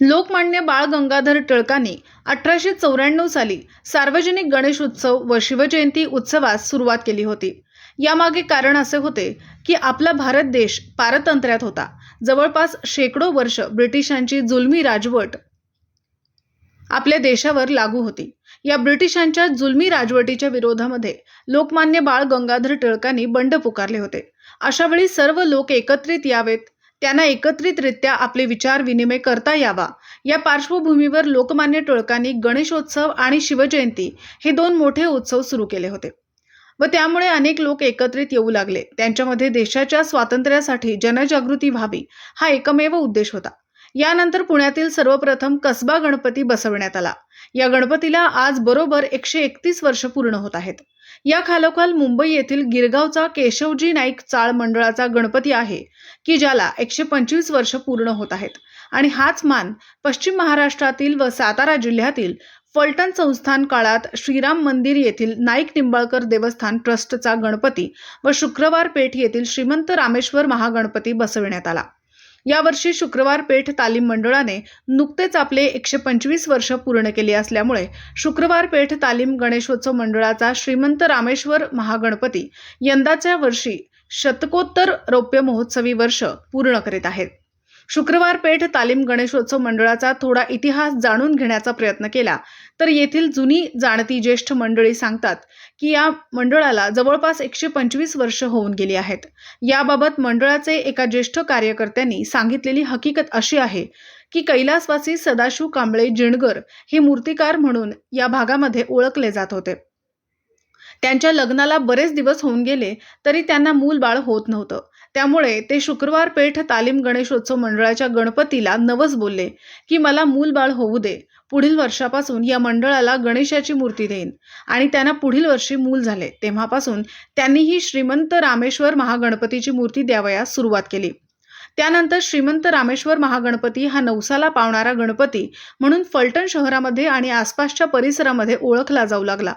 लोकमान्य बाळ गंगाधर टिळकांनी अठराशे चौऱ्याण्णव साली सार्वजनिक गणेश उत्सव व शिवजयंती उत्सवास सुरुवात केली होती. यामागे कारण असे होते की आपला भारत देश पारतंत्र्यात होता. जवळपास शेकडो वर्ष ब्रिटिशांची जुलमी राजवट आपल्या देशावर लागू होती. या ब्रिटिशांच्या जुलमी राजवटीच्या विरोधामध्ये लोकमान्य बाळ गंगाधर टिळकांनी बंड पुकारले होते. अशावेळी सर्व लोक एकत्रित यावेत त्यांना एकत्रितरित्या आपले विचार विनिमय करता यावा. या पार्श्वभूमीवर लोकमान्य टिळकांनी गणेशोत्सव आणि शिवजयंती हे दोन मोठे उत्सव सुरू केले होते. व त्यामुळे अनेक लोक एकत्रित येऊ लागले. त्यांच्यामध्ये देशाच्या स्वातंत्र्यासाठी जनजागृती व्हावी हा एकमेव उद्देश होता. यानंतर पुण्यातील सर्वप्रथम कसबा गणपती बसवण्यात आला. या गणपतीला आज बरोबर एकशे एकतीस वर्ष पूर्ण होत आहेत. या खालोखाल मुंबई येथील गिरगावचा केशवजी नाईक चाळ मंडळाचा गणपती आहे की ज्याला एकशे पंचवीस वर्ष पूर्ण होत आहेत. आणि हाच मान पश्चिम महाराष्ट्रातील व सातारा जिल्ह्यातील फलटण संस्थान काळात श्रीराम मंदिर येथील नाईक निंबाळकर देवस्थान ट्रस्टचा गणपती व शुक्रवार पेठ येथील श्रीमंत रामेश्वर महागणपती बसविण्यात आला. यावर्षी शुक्रवार पेठ तालीम मंडळाने नुकतेच आपले एकशे पंचवीस वर्ष पूर्ण केली असल्यामुळे शुक्रवार पेठ तालीम गणेशोत्सव मंडळाचा श्रीमंत रामेश्वर महागणपती यंदाच्या वर्षी शतकोत्तर रौप्य महोत्सवी वर्ष पूर्ण करीत आहेत. शुक्रवार पेठ तालीम गणेशोत्सव मंडळाचा थोडा इतिहास जाणून घेण्याचा प्रयत्न केला. तर येथील जुनी जाणती ज्येष्ठ मंडळी सांगतात की या मंडळाला जवळपास एकशे पंचवीस वर्ष होऊन गेली आहेत. याबाबत मंडळाचे एका ज्येष्ठ कार्यकर्त्यांनी सांगितलेली हकीकत अशी आहे की कैलासवासी सदाशिव कांबळे जिणगर हे मूर्तिकार म्हणून या भागामध्ये ओळखले जात होते. त्यांच्या लग्नाला बरेच दिवस होऊन गेले तरी त्यांना मूल बाळ होत नव्हतं. त्यामुळे ते शुक्रवार पेठ तालीम गणेशोत्सव मंडळाच्या गणपतीला नवस बोलले की मला मूल बाळ होऊ दे. पुढील वर्षापासून या मंडळाला गणेशाची मूर्ती देईन. आणि त्यांना पुढील वर्षी मूल झाले. तेव्हापासून त्यांनी ही श्रीमंत रामेश्वर महागणपतीची मूर्ती द्यावयास सुरुवात केली. त्यानंतर श्रीमंत रामेश्वर महागणपती हा नवसाला पावणारा गणपती म्हणून फलटण शहरामध्ये आणि आसपासच्या परिसरामध्ये ओळखला जाऊ लागला.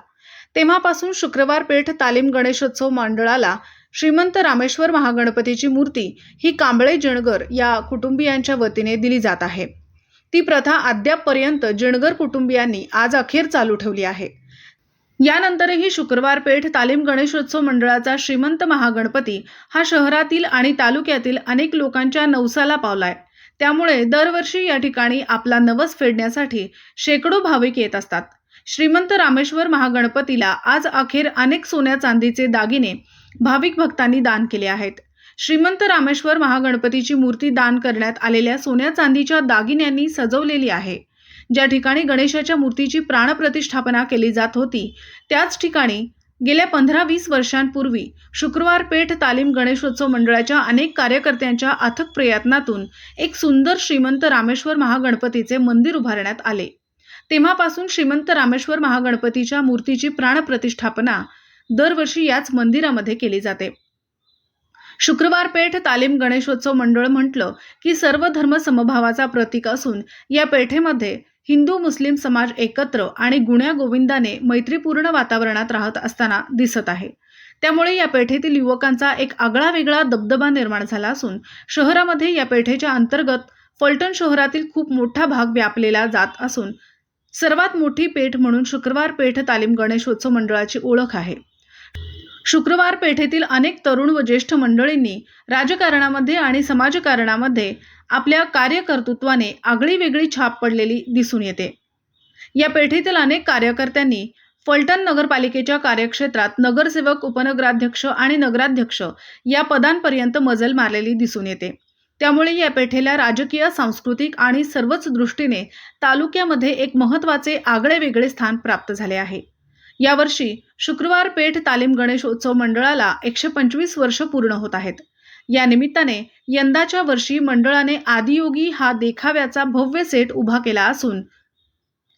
तेव्हापासून शुक्रवार पेठ तालीम गणेशोत्सव मंडळाला श्रीमंत रामेश्वर महागणपतीची मूर्ती ही कांबळे जणगर या कुटुंबियांच्या वतीने दिली जात आहे. ती प्रथा अद्यापपर्यंत जणगर कुटुंबियांनी आज अखेर चालू ठेवली आहे. यानंतरही शुक्रवार पेठ तालीम गणेशोत्सव मंडळाचा श्रीमंत महागणपती हा शहरातील आणि तालुक्यातील अनेक लोकांच्या नवसाला पावलाय. त्यामुळे दरवर्षी या ठिकाणी आपला नवस फेडण्यासाठी शेकडो भाविक येत असतात. श्रीमंत रामेश्वर महागणपतीला आज अखेर अनेक सोन्या चांदीचे दागिने भाविक भक्तांनी दान केले आहेत. श्रीमंत रामेश्वर महागणपतीची मूर्ती दान करण्यात आलेल्या सोन्या चांदीच्या दागिन्यांनी सजवलेली आहे. ज्या ठिकाणी गणेशाच्या मूर्तीची प्राणप्रतिष्ठापना केली जात होती त्याच ठिकाणी गेल्या पंधरा वीस वर्षांपूर्वी शुक्रवार पेठ तालीम गणेशोत्सव मंडळाच्या अनेक कार्यकर्त्यांच्या अथक प्रयत्नातून एक सुंदर श्रीमंत रामेश्वर महागणपतीचे मंदिर उभारण्यात आले. तेव्हापासून श्रीमंत रामेश्वर महागणपतीच्या मूर्तीची प्राणप्रतिष्ठापना दरवर्षी याच मंदिरामध्ये केली जाते. शुक्रवार पेठ तालीम गणेशोत्सव मंडळ म्हटलं की सर्व धर्म समभावाचा प्रतीक असून या पेठेमध्ये हिंदू मुस्लिम समाज एकत्र आणि गुण्या गोविंदाने मैत्रीपूर्ण वातावरणात राहत असताना दिसत आहे. त्यामुळे या पेठेतील युवकांचा एक आगळा वेगळा दबदबा निर्माण झाला असून शहरामध्ये या पेठेच्या अंतर्गत फलटण शहरातील खूप मोठा भाग व्यापलेला जात असून सर्वात मोठी पेठ म्हणून शुक्रवार पेठ तालीम गणेशोत्सव मंडळाची ओळख आहे. शुक्रवार पेठेतील अनेक तरुण व ज्येष्ठ मंडळींनी राजकारणामध्ये आणि समाजकारणामध्ये आपल्या कार्यकर्तृत्वाने आगळी वेगळी छाप पडलेली दिसून येते. या पेठेतील अनेक कार्यकर्त्यांनी फलटण नगरपालिकेच्या कार्यक्षेत्रात नगरसेवक उपनगराध्यक्ष आणि नगराध्यक्ष या पदांपर्यंत मजल मारलेली दिसून येते. त्यामुळे या पेठेला राजकीय सांस्कृतिक आणि सर्वच दृष्टीने तालुक्यामध्ये एक महत्त्वाचे आगळे वेगळे स्थान प्राप्त झाले आहे. यावर्षी शुक्रवार पेठ तालीम गणेशोत्सव मंडळाला एकशे पंचवीस वर्ष पूर्ण होत आहेत. या निमित्ताने यंदाच्या वर्षी मंडळाने आदियोगी हा देखाव्याचा भव्य सेट उभा केला असून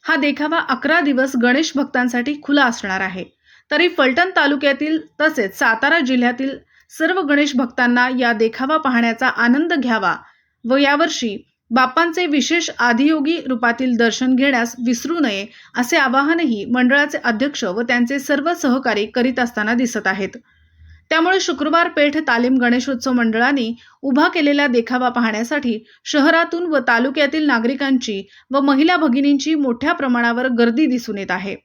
हा देखावा अकरा दिवस गणेश भक्तांसाठी खुला असणार आहे. तरी फलटण तालुक्यातील तसेच सातारा जिल्ह्यातील सर्व गणेश भक्तांना या देखावा पाहण्याचा आनंद घ्यावा व यावर्षी बापांचे विशेष आदियोगी रूपातील दर्शन घेण्यास विसरू नये असे आवाहनही मंडळाचे अध्यक्ष व त्यांचे सर्व सहकारी करीत असताना दिसत आहेत. त्यामुळे शुक्रवार पेठ तालीम गणेशोत्सव मंडळाने उभा केलेला देखावा पाहण्यासाठी शहरातून व तालुक्यातील नागरिकांची व महिला भगिनींची मोठ्या प्रमाणावर गर्दी दिसून येत आहे.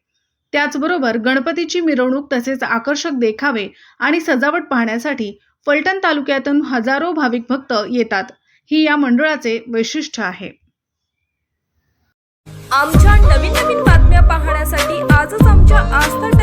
त्याचबरोबर गणपतीची मिरवणूक तसेच आकर्षक देखावे आणि सजावट पाहण्यासाठी फलटण तालुक्यातून हजारो भाविक भक्त येतात. ही या मंडळाचे वैशिष्ट्य आहे. आमच्या नवीन नवीन बातम्या पाहण्यासाठी आजच आमच्या आस्था